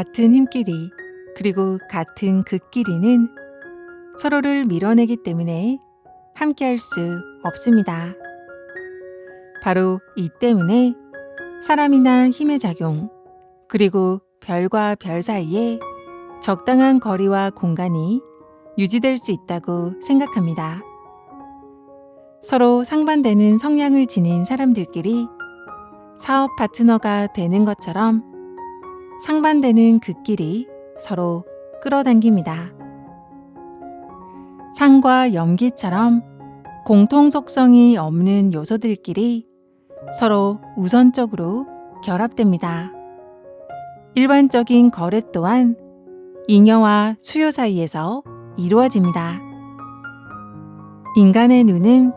같은 힘끼리 그리고 같은 극끼리는 서로를 밀어내기 때문에 함께할 수 없습니다. 바로 이 때문에 사람이나 힘의 작용, 그리고 별과 별 사이에 적당한 거리와 공간이 유지될 수 있다고 생각합니다. 서로 상반되는 성향을 지닌 사람들끼리 사업 파트너가 되는 것처럼 상반되는 극끼리 서로 끌어당깁니다. 상과 염기처럼 공통 속성이 없는 요소들끼리 서로 우선적으로 결합됩니다. 일반적인 거래 또한 잉여와 수요 사이에서 이루어집니다. 인간의 눈은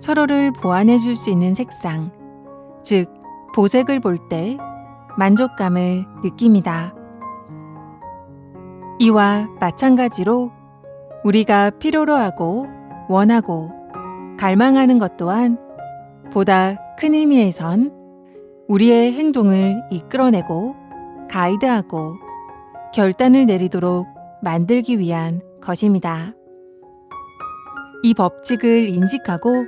서로를 보완해 줄 수 있는 색상, 즉, 보색을 볼 때 만족감을 느낍니다. 이와 마찬가지로 우리가 필요로 하고 원하고 갈망하는 것 또한 보다 큰 의미에선 우리의 행동을 이끌어내고 가이드하고 결단을 내리도록 만들기 위한 것입니다. 이 법칙을 인식하고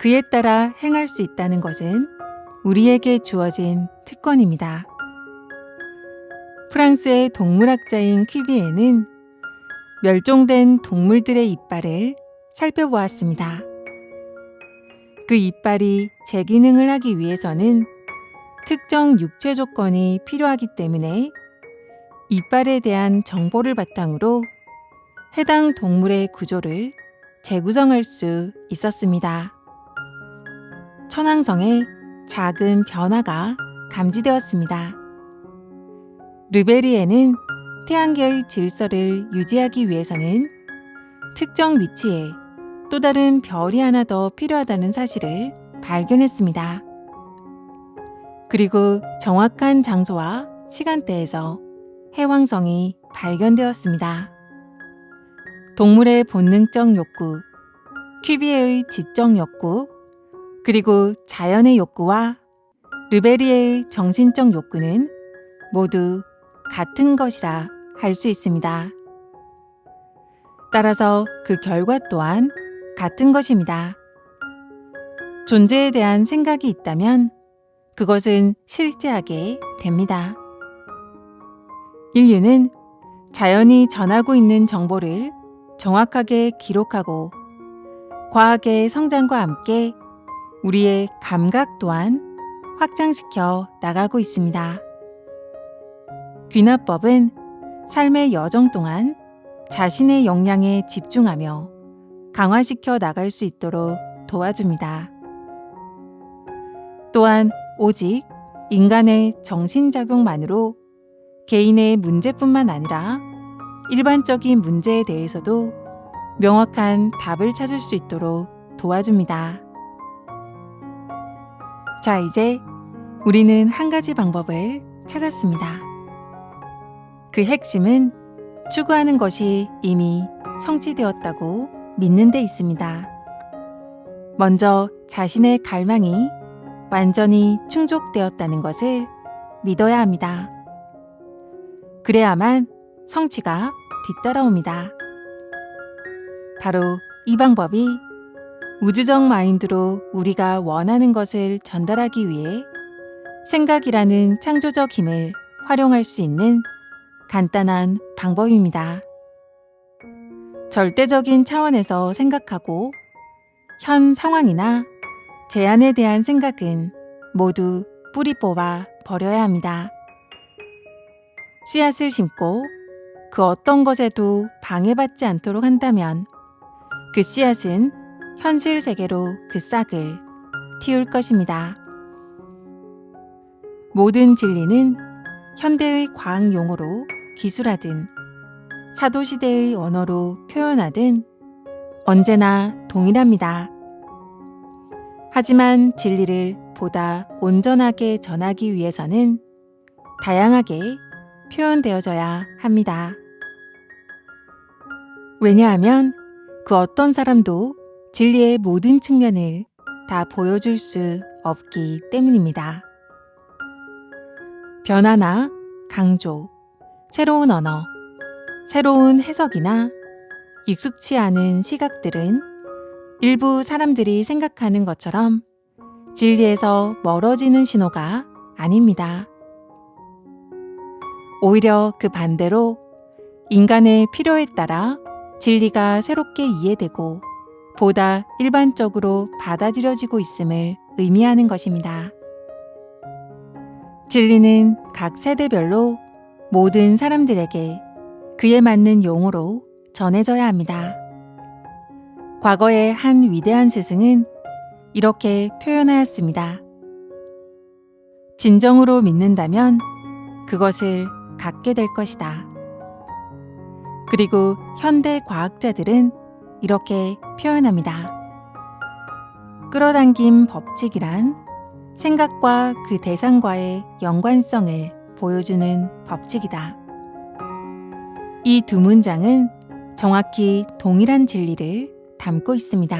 그에 따라 행할 수 있다는 것은 우리에게 주어진 특권입니다. 프랑스의 동물학자인 퀴비에는 멸종된 동물들의 이빨을 살펴보았습니다. 그 이빨이 제 기능을 하기 위해서는 특정 육체 조건이 필요하기 때문에 이빨에 대한 정보를 바탕으로 해당 동물의 구조를 재구성할 수 있었습니다. 천왕성에 작은 변화가 감지되었습니다. 르베리에는 태양계의 질서를 유지하기 위해서는 특정 위치에 또 다른 별이 하나 더 필요하다는 사실을 발견했습니다. 그리고 정확한 장소와 시간대에서 해왕성이 발견되었습니다. 동물의 본능적 욕구, 퀴비에의 지적 욕구, 그리고 자연의 욕구와 르베리에의 정신적 욕구는 모두 같은 것이라 할 수 있습니다. 따라서 그 결과 또한 같은 것입니다. 존재에 대한 생각이 있다면 그것은 실제하게 됩니다. 인류는 자연이 전하고 있는 정보를 정확하게 기록하고 과학의 성장과 함께 우리의 감각 또한 확장시켜 나가고 있습니다. 귀납법은 삶의 여정 동안 자신의 역량에 집중하며 강화시켜 나갈 수 있도록 도와줍니다. 또한 오직 인간의 정신작용만으로 개인의 문제뿐만 아니라 일반적인 문제에 대해서도 명확한 답을 찾을 수 있도록 도와줍니다. 자, 이제 우리는 한 가지 방법을 찾았습니다. 그 핵심은 추구하는 것이 이미 성취되었다고 믿는 데 있습니다. 먼저 자신의 갈망이 완전히 충족되었다는 것을 믿어야 합니다. 그래야만 성취가 뒤따라옵니다. 바로 이 방법이 우주적 마인드로 우리가 원하는 것을 전달하기 위해 생각이라는 창조적 힘을 활용할 수 있는 간단한 방법입니다. 절대적인 차원에서 생각하고 현 상황이나 제안에 대한 생각은 모두 뿌리 뽑아 버려야 합니다. 씨앗을 심고 그 어떤 것에도 방해받지 않도록 한다면 그 씨앗은 현실 세계로 그 싹을 틔울 것입니다. 모든 진리는 현대의 과학 용어로 기술하든 사도시대의 언어로 표현하든 언제나 동일합니다. 하지만 진리를 보다 온전하게 전하기 위해서는 다양하게 표현되어져야 합니다. 왜냐하면 그 어떤 사람도 진리의 모든 측면을 다 보여줄 수 없기 때문입니다. 변화나 강조, 새로운 언어, 새로운 해석이나 익숙치 않은 시각들은 일부 사람들이 생각하는 것처럼 진리에서 멀어지는 신호가 아닙니다. 오히려 그 반대로 인간의 필요에 따라 진리가 새롭게 이해되고 보다 일반적으로 받아들여지고 있음을 의미하는 것입니다. 진리는 각 세대별로 모든 사람들에게 그에 맞는 용어로 전해져야 합니다. 과거의 한 위대한 스승은 이렇게 표현하였습니다. 진정으로 믿는다면 그것을 갖게 될 것이다. 그리고 현대 과학자들은 이렇게 표현합니다. 끌어당김 법칙이란 생각과 그 대상과의 연관성을 보여주는 법칙이다. 이 두 문장은 정확히 동일한 진리를 담고 있습니다.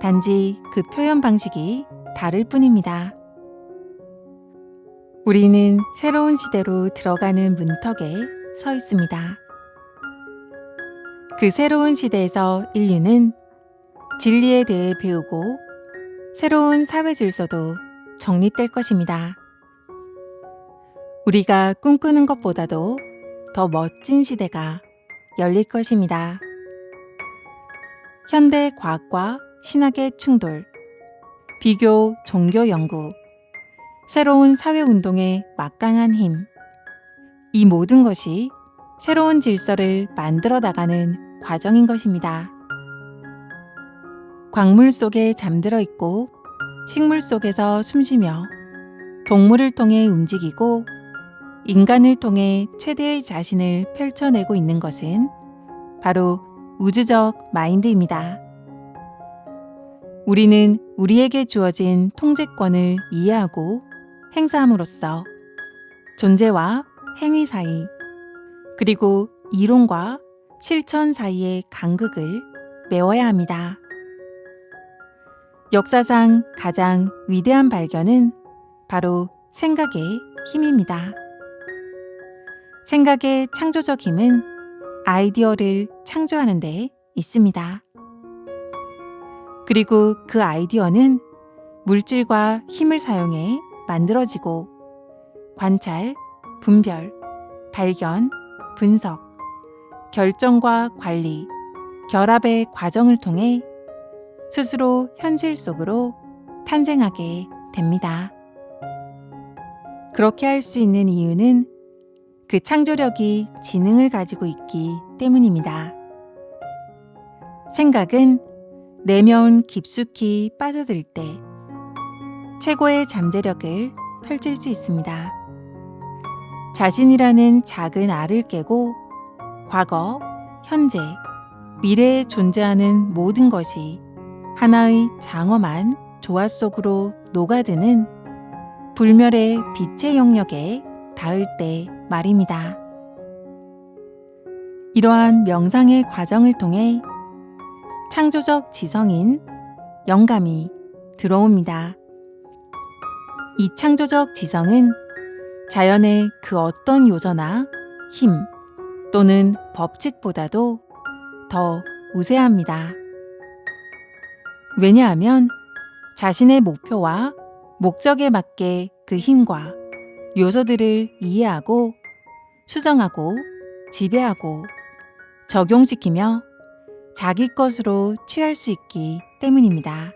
단지 그 표현 방식이 다를 뿐입니다. 우리는 새로운 시대로 들어가는 문턱에 서 있습니다. 그 새로운 시대에서 인류는 진리에 대해 배우고 새로운 사회 질서도 정립될 것입니다. 우리가 꿈꾸는 것보다도 더 멋진 시대가 열릴 것입니다. 현대 과학과 신학의 충돌, 비교 종교 연구, 새로운 사회 운동의 막강한 힘, 이 모든 것이 새로운 질서를 만들어 나가는 과정인 것입니다. 광물 속에 잠들어 있고 식물 속에서 숨쉬며 동물을 통해 움직이고 인간을 통해 최대의 자신을 펼쳐내고 있는 것은 바로 우주적 마인드입니다. 우리는 우리에게 주어진 통제권을 이해하고 행사함으로써 존재와 행위 사이, 그리고 이론과 실천 사이의 간극을 메워야 합니다. 역사상 가장 위대한 발견은 바로 생각의 힘입니다. 생각의 창조적 힘은 아이디어를 창조하는 데 있습니다. 그리고 그 아이디어는 물질과 힘을 사용해 만들어지고 관찰, 분별, 발견, 분석, 결정과 관리, 결합의 과정을 통해 스스로 현실 속으로 탄생하게 됩니다. 그렇게 할 수 있는 이유는 그 창조력이 지능을 가지고 있기 때문입니다. 생각은 내면 깊숙이 빠져들 때 최고의 잠재력을 펼칠 수 있습니다. 자신이라는 작은 알을 깨고 과거, 현재, 미래에 존재하는 모든 것이 하나의 장엄한 조화 속으로 녹아드는 불멸의 빛의 영역에 닿을 때 말입니다. 이러한 명상의 과정을 통해 창조적 지성인 영감이 들어옵니다. 이 창조적 지성은 자연의 그 어떤 요소나 힘 또는 법칙보다도 더 우세합니다. 왜냐하면 자신의 목표와 목적에 맞게 그 힘과 요소들을 이해하고 수정하고 지배하고 적용시키며 자기 것으로 취할 수 있기 때문입니다.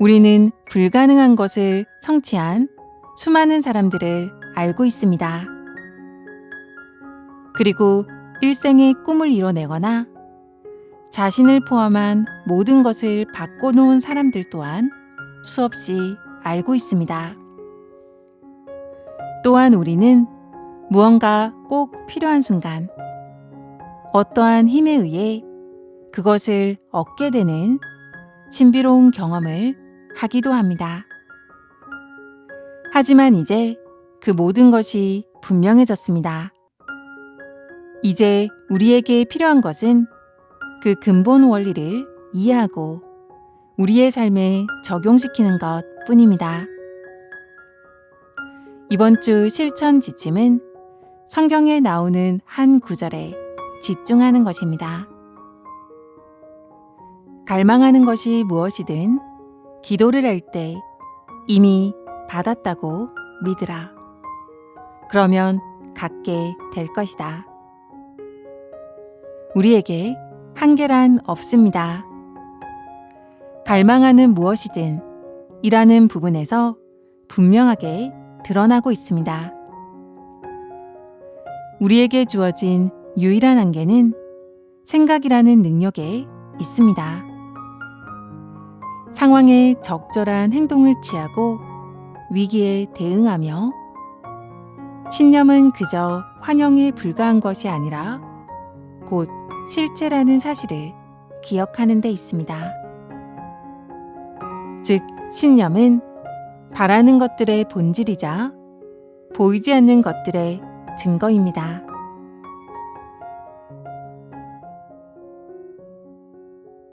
우리는 불가능한 것을 성취한 수많은 사람들을 알고 있습니다. 그리고 일생의 꿈을 이뤄내거나 자신을 포함한 모든 것을 바꿔놓은 사람들 또한 수없이 알고 있습니다. 또한 우리는 무언가 꼭 필요한 순간 어떠한 힘에 의해 그것을 얻게 되는 신비로운 경험을 하기도 합니다. 하지만 이제 그 모든 것이 분명해졌습니다. 이제 우리에게 필요한 것은 그 근본 원리를 이해하고 우리의 삶에 적용시키는 것 뿐입니다. 이번 주 실천 지침은 성경에 나오는 한 구절에 집중하는 것입니다. 갈망하는 것이 무엇이든 기도를 할 때 이미 받았다고 믿으라. 그러면 갖게 될 것이다. 우리에게 한계란 없습니다. 갈망하는 무엇이든 이라는 부분에서 분명하게 드러나고 있습니다. 우리에게 주어진 유일한 한계는 생각이라는 능력에 있습니다. 상황에 적절한 행동을 취하고 위기에 대응하며 신념은 그저 환영에 불과한 것이 아니라 곧 실제라는 사실을 기억하는 데 있습니다. 즉, 신념은 바라는 것들의 본질이자 보이지 않는 것들의 증거입니다.